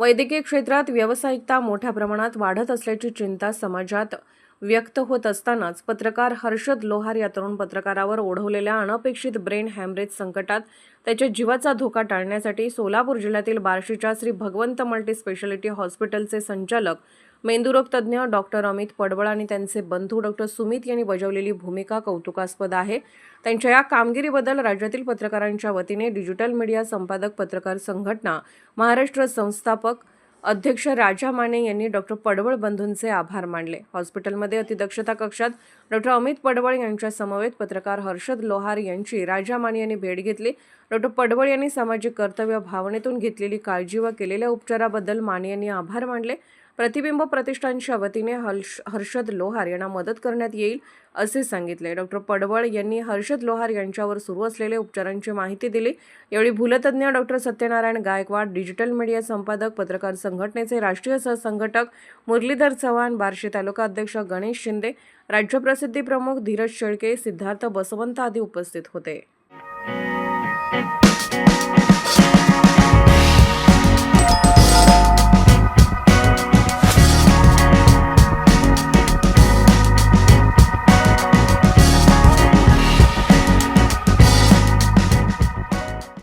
वैद्यकीय क्षेत्रात व्यावसायिकता मोठ्या प्रमाणात वाढत असल्याची चिंता समाजात व्यक्त होत असतानाच पत्रकार हर्षद लोहार या तरुण पत्रकारावर ओढवलेल्या अनपेक्षित ब्रेन हॅमरेज संकटात त्याच्या जीवाचा धोका टाळण्यासाठी सोलापूर जिल्ह्यातील बार्शीच्या श्री भगवंत मल्टी स्पेशालिटी हॉस्पिटलचे संचालक मेंदुरोग तज्ज्ञ डॉक्टर अमित पडवळ आणि त्यांचे बंधू डॉक्टर सुमित यांनी बजावलेली भूमिका कौतुकास्पद आहे. त्यांच्या या कामगिरीबद्दल राज्यातील पत्रकारांच्या वतीने डिजिटल मीडिया संपादक पत्रकार संघटना महाराष्ट्र संस्थापक अध्यक्ष राजा माने यांनी डॉक्टर पडवळ बंधूंचे आभार मानले. हॉस्पिटलमध्ये अतिदक्षता कक्षात डॉक्टर अमित पडवळ यांच्या समवेत पत्रकार हर्षद लोहार यांची राजा माने यांनी भेट घेतली. डॉक्टर पडवळ यांनी सामाजिक कर्तव्य भावनेतून घेतलेली काळजी व केलेल्या उपचाराबद्दल माने यांनी आभार मानले. प्रतिबिंब प्रतिष्ठानच्या वतीने हर्ष हर्षद लोहार यांना मदत करण्यात येईल असे सांगितले. डॉक्टर पडवळ यांनी हर्षद लोहार यांच्यावर सुरू असलेल्या उपचारांची माहिती दिली. यावेळी भूलतज्ञ doctor Satyanarayan Gaikwad digital media संपादक पत्रकार संघटनेचे राष्ट्रीय सहसंघटक मुरलीधर चव्हाण बार्शी तालुका अध्यक्ष गणेश शिंदे राज्यप्रसिद्धी प्रमुख धीरज शेळके सिद्धार्थ बसवंत आदी उपस्थित होते.